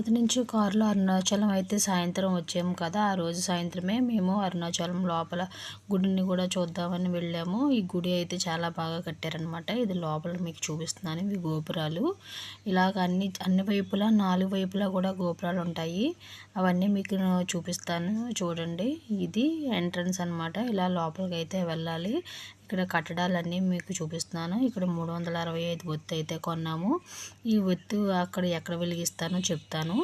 తిరుపతి నుంచి కారులో అరుణాచలం అయితే సాయంత్రం వచ్చాము కదా. ఆ రోజు సాయంత్రమే మేము అరుణాచలం లోపల గుడిని కూడా చూద్దామని వెళ్ళాము. ఈ గుడి అయితే చాలా బాగా కట్టారనమాట ఇది లోపల మీకు చూపిస్తున్నాను. ఇవి గోపురాలు. ఇలాగ అన్ని అన్ని వైపులా నాలుగు వైపులా కూడా గోపురాలు ఉంటాయి. అవన్నీ మీకు చూపిస్తాను. చూడండి. ఇది ఎంట్రన్స్ అనమాట ఇలా లోపలికి అయితే వెళ్ళాలి. ఇక్కడ కట్టడాలన్నీ మీకు చూపిస్తున్నాను. ఇక్కడ మూడు వందల అరవై ఐదు ఒత్తు అయితే కొన్నాము. ఈ ఒత్తు అక్కడ ఎక్కడ వెలిగిస్తానో చెప్తాను.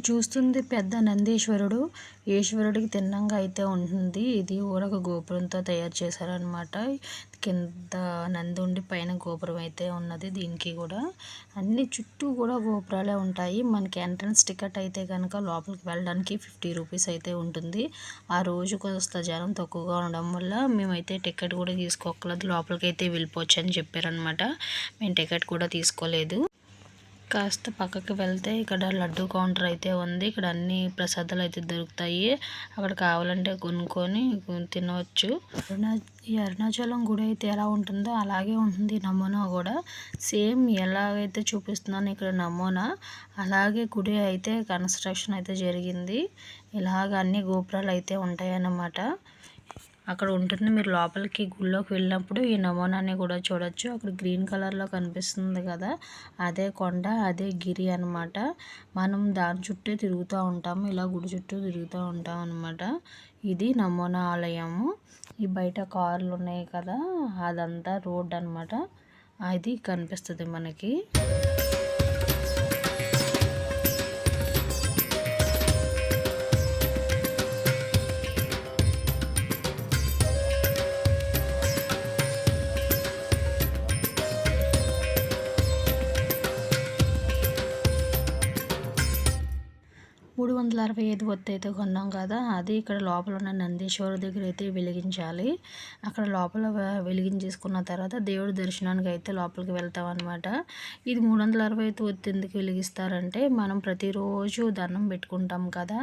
మీరు చూస్తుంది పెద్ద నందీశ్వరుడు. ఈశ్వరుడికి తిన్నంగా అయితే ఉంటుంది. ఇది ఊరక గోపురంతో తయారు చేశారనమాట కింద నంది ఉండి పైన గోపురం అయితే ఉన్నది దీనికి కూడా. అన్ని చుట్టూ కూడా గోపురాలే ఉంటాయి. మనకి ఎంట్రన్స్ టికెట్ అయితే కనుక లోపలికి వెళ్ళడానికి ఫిఫ్టీ రూపీస్ అయితే ఉంటుంది. ఆ రోజు కొంత జనం తక్కువగా ఉండడం వల్ల మేమైతే టికెట్ కూడా తీసుకోకలేదు లోపలికి అయితే వెళ్ళిపోవచ్చు అని చెప్పారనమాట మేము టికెట్ కూడా తీసుకోలేదు. కాస్త పక్కకి వెళ్తే ఇక్కడ లడ్డు కౌంటర్ అయితే ఉంది. ఇక్కడ అన్ని ప్రసాదాలు అయితే దొరుకుతాయి. అక్కడ కావాలంటే కొనుక్కొని తినవచ్చు ఈ అరుణాచలం గుడి అయితే ఎలా ఉంటుందో అలాగే ఉంటుంది. నమూనా కూడా సేమ్ ఎలాగైతే చూపిస్తున్నాను ఇక్కడ నమూనా అలాగే గుడి అయితే కన్స్ట్రక్షన్ అయితే జరిగింది. ఇలాగ అన్ని గోపురాలు అయితే ఉంటాయన్నమాట. అక్కడ ఉంటుంది. మీరు లోపలికి గుళ్ళోకి వెళ్ళినప్పుడు ఈ నమూనాని కూడా చూడొచ్చు. అక్కడ గ్రీన్ కలర్లో కనిపిస్తుంది కదా. అదే కొండ అదే గిరి అనమాట మనం దాని చుట్టూ తిరుగుతూ ఉంటాము. ఇలా గుడి చుట్టూ తిరుగుతూ ఉంటాం అనమాట ఇది నమూనా ఆలయము. ఈ బయట కార్లు ఉన్నాయి కదా. అదంతా రోడ్ అనమాట అది కనిపిస్తుంది మనకి. మూడు వందల అరవై ఐదు ఒత్తి అయితే కొన్నాం కదా అది ఇక్కడ లోపల ఉన్న నందీశ్వరు దగ్గర అయితే వెలిగించాలి. అక్కడ లోపల వెలిగించేసుకున్న తర్వాత దేవుడి దర్శనానికి అయితే లోపలికి వెళ్తాం అనమాట ఇది మూడు వందల అరవై ఐదు ఒత్తి ఎందుకు వెలిగిస్తారంటే మనం ప్రతిరోజు దండం పెట్టుకుంటాం కదా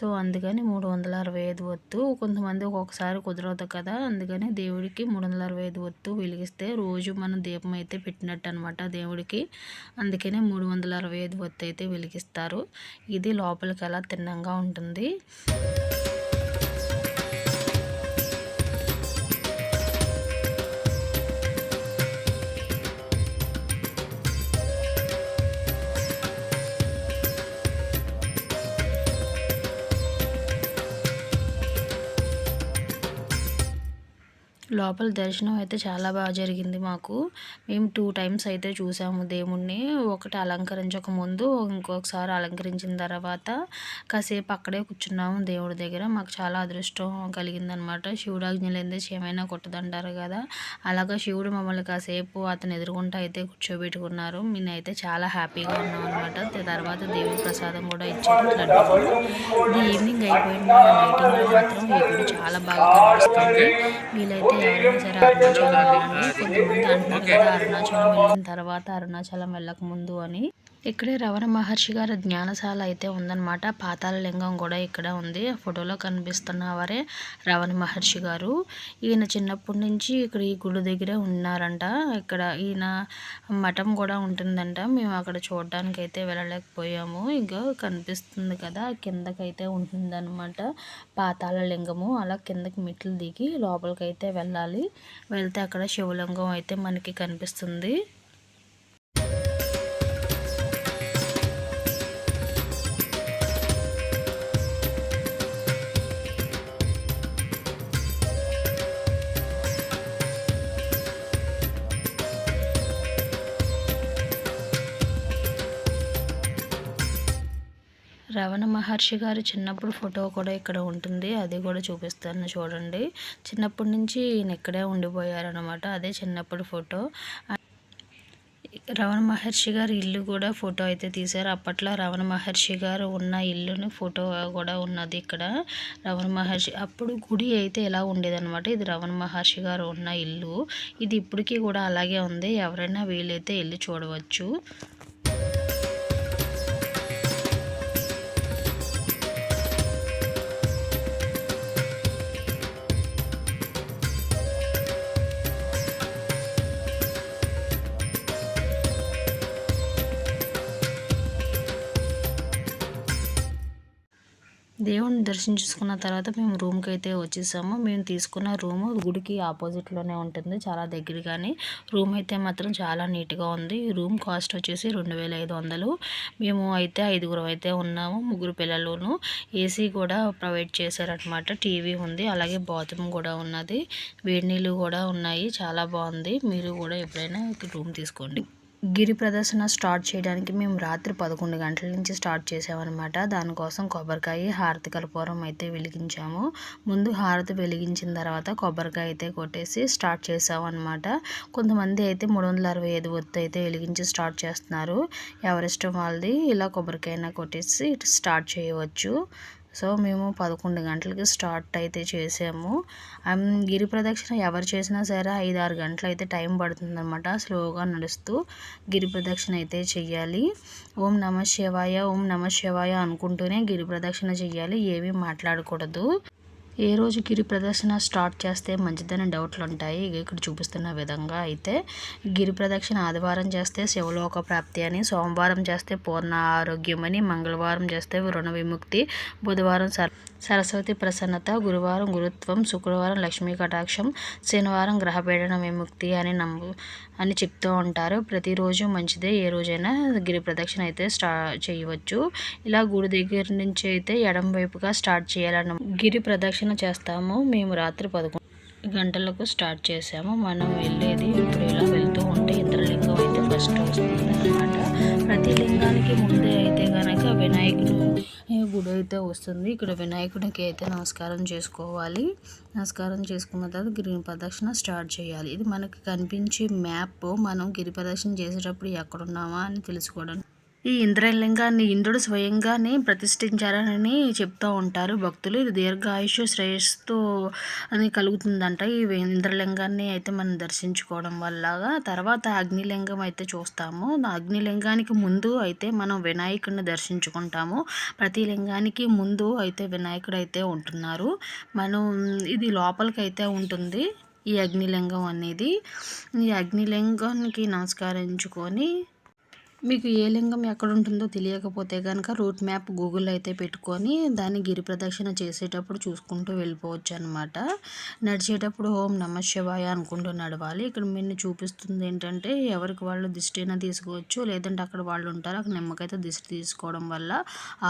సో అందుకని మూడు వందల అరవై ఐదు ఒత్తు. కొంతమంది ఒక్కొక్కసారి కుదరదు కదా అందుకని దేవుడికి మూడు వందల అరవై ఐదు ఒత్తు వెలిగిస్తే రోజు మనం దీపం అయితే పెట్టినట్టు అనమాట దేవుడికి. అందుకనే మూడు వందల అరవై ఐదు ఒత్తు అయితే వెలిగిస్తారు. ఇది లోపల లోపలికి అలా తిన్నంగా ఉంటుంది. లోపల దర్శనం అయితే చాలా బాగా జరిగింది మాకు. మేము టూ టైమ్స్ అయితే చూసాము దేవుణ్ణి. ఒకటి అలంకరించక ముందు ఇంకొకసారి అలంకరించిన తర్వాత కాసేపు అక్కడే కూర్చున్నాము దేవుడి దగ్గర. మాకు చాలా అదృష్టం కలిగిందనమాట శివుడు ఆజ్ఞలేందే ఏమైనా కొట్టదంటారు కదా. అలాగా శివుడు మమ్మల్ని కాసేపు అతను ఎదురుకుంటా అయితే కూర్చోబెట్టుకున్నారు. నేనైతే చాలా హ్యాపీగా ఉన్నాం అనమాట తర్వాత దేవుడి ప్రసాదం కూడా ఇచ్చారు. ఇది ఈవినింగ్ అయిపోయింది. లైటింగ్ మాత్రం ఇప్పుడు చాలా బాగా కనిపిస్తుంది. వీలైతే అరుణాచలం కొంతమంది అరుణాచలం వెళ్ళిన తర్వాత అరుణాచలం వెళ్ళక ముందు అని ఇక్కడే రవణ మహర్షి గారి జ్ఞానశాల అయితే ఉందన్నమాట పాతాల లింగం కూడా ఇక్కడ ఉంది ఫోటోలో కనిపిస్తున్న వారే రవణ మహర్షి గారు ఈయన చిన్నప్పటి నుంచి ఇక్కడ ఈ గుడి దగ్గరే ఉన్నారంట ఇక్కడ ఈయన మఠం కూడా ఉంటుందంట మేము అక్కడ చూడడానికి అయితే వెళ్ళలేకపోయాము. ఇంకా కనిపిస్తుంది కదా కిందకైతే ఉంటుందన్నమాట పాతాల లింగము అలా కిందకి మెట్లు దిగి లోపలికైతే వెళ్ళాలి వెళ్తే అక్కడ శివలింగం అయితే మనకి కనిపిస్తుంది. రవణ మహర్షి గారు చిన్నప్పుడు ఫోటో కూడా ఇక్కడ ఉంటుంది. అది కూడా చూపిస్తాను చూడండి. చిన్నప్పటి నుంచి ఈయన ఇక్కడే ఉండిపోయారనమాట అదే చిన్నప్పుడు ఫోటో. రవణ మహర్షి గారి ఇల్లు కూడా ఫోటో అయితే తీశారు. అప్పట్లో రవణ మహర్షి గారు ఉన్న ఇల్లుని ఫోటో కూడా ఉన్నది ఇక్కడ. రవణ మహర్షి అప్పుడు గుడి అయితే ఎలా ఉండేదన్నమాట. ఇది రవణ మహర్షి గారు ఉన్న ఇల్లు. ఇది ఇప్పటికీ కూడా అలాగే ఉంది. ఎవరైనా వీలైతే వెళ్ళి చూడవచ్చు. దేవుని దర్శించుకున్న తర్వాత మేము రూమ్కి అయితే వచ్చేసాము. మేము తీసుకున్న రూమ్ గుడికి ఆపోజిట్లోనే ఉంటుంది చాలా దగ్గర కానీ. రూమ్ అయితే మాత్రం చాలా నీట్గా ఉంది. రూమ్ కాస్ట్ వచ్చేసి రెండు వేల ఐదు వందలు. మేము అయితే ఐదుగురం అయితే ఉన్నాము ముగ్గురు పిల్లలును. ఏసీ కూడా ప్రొవైడ్ చేశారనమాట టీవీ ఉంది అలాగే బాత్రూమ్ కూడా ఉన్నది. వేడి నీళ్ళు కూడా ఉన్నాయి చాలా బాగుంది. మీరు కూడా ఎప్పుడైనా రూమ్ తీసుకోండి. గిరి ప్రదర్శన స్టార్ట్ చేయడానికి మేము రాత్రి పదకొండు గంటల నుంచి స్టార్ట్ చేసామన్నమాట. దానికోసం కొబ్బరికాయ హారతి కర్పూరం అయితే వెలిగించాము. ముందు హారతి వెలిగించిన తర్వాత కొబ్బరికాయ అయితే కొట్టేసి స్టార్ట్ చేసామన్నమాట. కొంతమంది అయితే మూడు వందల అరవై ఐదు ఒత్తు అయితే వెలిగించి స్టార్ట్ చేస్తున్నారు. ఎవరిష్టం వాళ్ళది ఇలా కొబ్బరికాయ కొట్టేసి స్టార్ట్ చేయవచ్చు. సో మేము పదకొండు గంటలకి స్టార్ట్ అయితే చేసాము. గిరి ప్రదక్షిణ ఎవరు చేసినా సరే ఐదు ఆరు గంటలు అయితే టైం పడుతుందన్నమాట స్లోగా నడుస్తూ గిరి ప్రదక్షిణ అయితే చెయ్యాలి. ఓం నమ శివాయ ఓం నమ శివాయ అనుకుంటూనే గిరి ప్రదక్షిణ చెయ్యాలి. ఏమీ మాట్లాడకూడదు. ఏ రోజు గిరి ప్రదర్శన స్టార్ట్ చేస్తే మంచిదని డౌట్లు ఉంటాయి ఇక్కడ చూపిస్తున్న విధంగా అయితే గిరి ప్రదక్షిణ ఆదివారం చేస్తే శివలోక ప్రాప్తి అని సోమవారం చేస్తే పూర్ణ ఆరోగ్యం అని మంగళవారం చేస్తే రుణ విముక్తి బుధవారం సర్ సరస్వతి ప్రసన్నత గురువారం గురుత్వం శుక్రవారం లక్ష్మీ కటాక్షం శనివారం గ్రహపీడన విముక్తి అని నమ్ము అని చెప్తూ ఉంటారు. ప్రతిరోజు మంచిదే ఏ రోజైనా గిరి ప్రదక్షిణ అయితే స్టా చేయవచ్చు. ఇలా గుడి దగ్గర నుంచి అయితే ఎడం వైపుగా స్టార్ట్ చేయాలని గిరి ప్రదక్షిణ చేస్తాము. మేము రాత్రి పదకొండు గంటలకు స్టార్ట్ చేసాము మనం వెళ్ళేది ఇప్పుడు ఇలా వెళ్తూ ఉంటే ఇంద్రలింగం అయితే ఫస్ట్ వస్తుంది అనమాట ప్రతి లింగానికి ముందే అయితే గుడి అయితే వస్తుంది. ఇక్కడ వినాయకుడికి అయితే నమస్కారం చేసుకోవాలి. నమస్కారం చేసుకున్న తర్వాత గిరి ప్రదక్షిణ స్టార్ట్ చేయాలి. ఇది మనకి కనిపించే మ్యాప్. మనం గిరి ప్రదక్షిణ చేసేటప్పుడు ఎక్కడున్నామా అని తెలుసుకోవడానికి ఈ ఇంద్రలింగాన్ని ఇంద్రుడు స్వయంగానే ప్రతిష్ఠించారని చెప్తూ ఉంటారు భక్తులు. ఇది దీర్ఘాయుష్ శ్రేయస్సు అని కలుగుతుందంట ఈ ఇంద్రలింగాన్ని అయితే మనం దర్శించుకోవడం వల్ల తర్వాత అగ్నిలింగం అయితే చూస్తాము. అగ్నిలింగానికి ముందు అయితే మనం వినాయకుడిని దర్శించుకుంటాము. ప్రతి లింగానికి ముందు అయితే వినాయకుడు అయితే ఉంటున్నారు. మనం ఇది లోపలికి అయితే ఉంటుంది ఈ అగ్నిలింగం అనేది. ఈ అగ్నిలింగానికి నమస్కరించుకొని మీకు ఏ లింగం ఎక్కడ ఉంటుందో తెలియకపోతే కనుక రూట్ మ్యాప్ గూగుల్ అయితే పెట్టుకొని దాన్ని గిరి ప్రదక్షిణ చేసేటప్పుడు చూసుకుంటూ వెళ్ళిపోవచ్చు అనమాట నడిచేటప్పుడు ఓం నమ శివాయ అనుకుంటూ నడవాలి. ఇక్కడ మీరు చూపిస్తుంది ఏంటంటే ఎవరికి వాళ్ళు దిష్టి అయినా తీసుకోవచ్చు లేదంటే అక్కడ వాళ్ళు ఉంటారు అక్కడ నిమ్మకైతే దిష్టి తీసుకోవడం వల్ల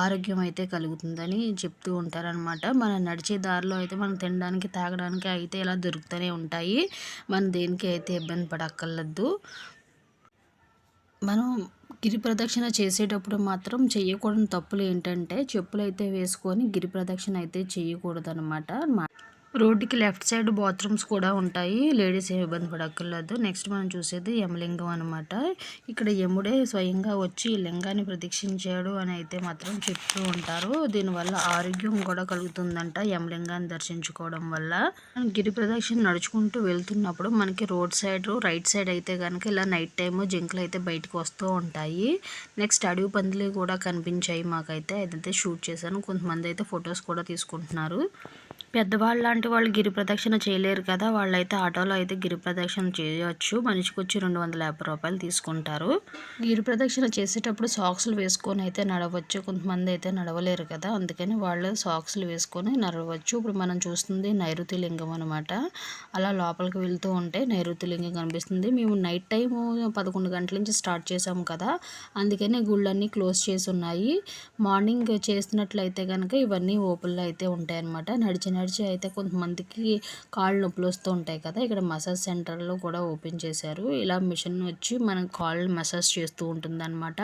ఆరోగ్యం అయితే కలుగుతుందని చెప్తూ ఉంటారనమాట మనం నడిచే దారిలో అయితే మనం తినడానికి తాగడానికి అయితే ఇలా దొరుకుతూనే ఉంటాయి. మనం దేనికి అయితే ఇబ్బంది పడక్కర్లేదు. మనం గిరి ప్రదక్షిణ చేసేటప్పుడు మాత్రం చేయకూడని తప్పులు ఏంటంటే చెప్పులు అయితే వేసుకొని గిరి ప్రదక్షిణ అయితే చేయకూడదు అనమాట రోడ్డుకి లెఫ్ట్ సైడ్ బాత్రూమ్స్ కూడా ఉంటాయి. లేడీస్ ఏమి ఇబ్బంది పడక్కర్లేదు. నెక్స్ట్ మనం చూసేది యమలింగం అనమాట ఇక్కడ యముడే స్వయంగా వచ్చి ఈ లింగాన్ని ప్రదక్షించాడు అని అయితే మాత్రం చెప్తూ ఉంటారు. దీనివల్ల ఆరోగ్యం కూడా కలుగుతుందంట యమలింగాన్ని దర్శించుకోవడం వల్ల. గిరి ప్రదక్షిణ నడుచుకుంటూ వెళ్తున్నప్పుడు మనకి రోడ్ సైడ్ రైట్ సైడ్ అయితే కనుక ఇలా నైట్ టైమ్ జింకలు అయితే బయటకు వస్తూ ఉంటాయి. నెక్స్ట్ అడవి పందులు కూడా కనిపించాయి మాకైతే. అదైతే షూట్ చేశాను. కొంతమంది అయితే ఫొటోస్ కూడా తీసుకుంటున్నారు. పెద్దవాళ్ళు లాంటి వాళ్ళు గిరి ప్రదక్షిణ చేయలేరు కదా. వాళ్ళైతే ఆటోలో అయితే గిరి ప్రదక్షిణ చేయవచ్చు మనిషికి వచ్చి రెండు వందల యాభై రూపాయలు తీసుకుంటారు. గిరి ప్రదక్షిణ చేసేటప్పుడు సాక్స్లు వేసుకొని అయితే నడవచ్చు. కొంతమంది అయితే నడవలేరు కదా. అందుకని వాళ్ళు సాక్స్లు వేసుకొని నడవచ్చు. ఇప్పుడు మనం చూస్తుంది నైరుతి లింగం అనమాట అలా లోపలికి వెళ్తూ ఉంటే నైరుతి లింగం కనిపిస్తుంది. మేము నైట్ టైము పదకొండు గంటల నుంచి స్టార్ట్ చేసాము కదా. అందుకని గుళ్ళన్నీ క్లోజ్ చేసి ఉన్నాయి. మార్నింగ్ చేసినట్లయితే కనుక ఇవన్నీ ఓపెన్లో అయితే ఉంటాయన్నమాట. నడిచిన ఎనర్జీ అయితే కొంతమందికి కాళ్ళు నొప్పులు వస్తూ ఉంటాయి కదా. ఇక్కడ మసాజ్ సెంటర్లో కూడా ఓపెన్ చేశారు. ఇలా మిషన్ వచ్చి మనం కాళ్ళు మసాజ్ చేస్తూ ఉంటుంది అనమాట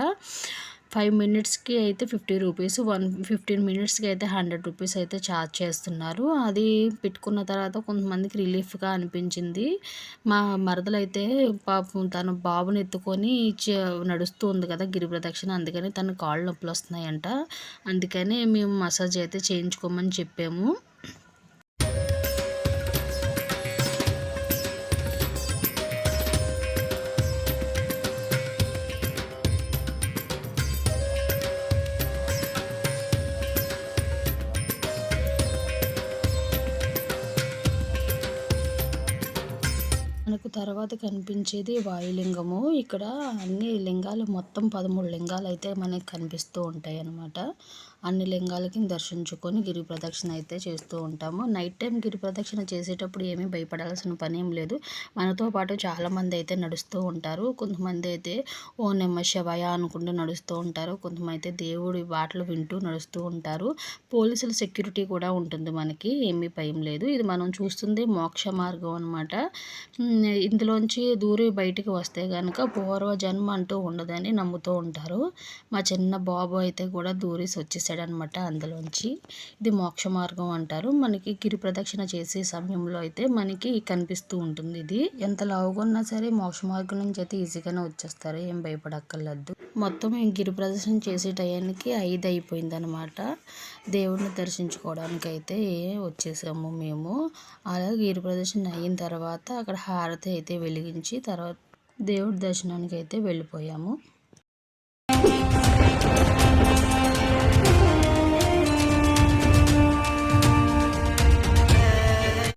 ఫైవ్ మినిట్స్కి అయితే ఫిఫ్టీ రూపీస్ వన్ ఫిఫ్టీన్ మినిట్స్కి అయితే హండ్రెడ్ రూపీస్ అయితే ఛార్జ్ చేస్తున్నారు. అది పెట్టుకున్న తర్వాత కొంతమందికి రిలీఫ్గా అనిపించింది. మా మరదలు అయితే పాపం తన బాబుని ఎత్తుకొని నడుస్తూ ఉంది కదా గిరి ప్రదక్షిణ. అందుకని తన కాళ్ళు నొప్పులు వస్తున్నాయంట. అందుకని మేము మసాజ్ అయితే చేయించుకోమని చెప్పాము. తర్వాత కనిపించేది వాయులింగము. ఇక్కడ అన్ని లింగాలు మొత్తం పదమూడు లింగాలు అయితే మనకి కనిపిస్తూ ఉంటాయి అన్నమాట అన్ని లింగాలకి దర్శించుకొని గిరి ప్రదక్షిణ అయితే చేస్తూ ఉంటాము. నైట్ టైం గిరి ప్రదక్షిణ చేసేటప్పుడు ఏమీ భయపడాల్సిన పని ఏం లేదు. మనతో పాటు చాలామంది అయితే నడుస్తూ ఉంటారు. కొంతమంది అయితే ఓ నెమ్మ శివయ అనుకుంటూ నడుస్తూ ఉంటారు. కొంతమంది అయితే దేవుడి బాటలు వింటూ నడుస్తూ ఉంటారు. పోలీసుల సెక్యూరిటీ కూడా ఉంటుంది మనకి. ఏమీ భయం లేదు. ఇది మనం చూస్తుంది మోక్ష మార్గం అనమాట ఇందులోంచి దూరి బయటికి వస్తే కనుక పూర్వ జన్మ అంటూ ఉండదని నమ్ముతూ ఉంటారు. మా చిన్న బాబు అయితే కూడా దూరేసి వచ్చేసాడనమాట అందులోంచి. ఇది మోక్ష మార్గం అంటారు. మనకి గిరి ప్రదక్షిణ చేసే సమయంలో అయితే మనకి కనిపిస్తూ ఉంటుంది ఇది. ఎంత లావుగున్నా సరే మోక్ష మార్గం నుంచి అయితే ఈజీగానే వచ్చేస్తారు. ఏం భయపడక్కర్లేదు. మొత్తం గిరి ప్రదర్శన చేసే టయానికి ఐదు అయిపోయిందనమాట దేవుడిని దర్శించుకోవడానికి అయితే వచ్చేసాము మేము. అలాగే గిరి ప్రదర్శన అయిన తర్వాత అక్కడ హారతి అయితే వెలిగించి తర్వాత దేవుడి దర్శనానికి అయితే వెళ్ళిపోయాము.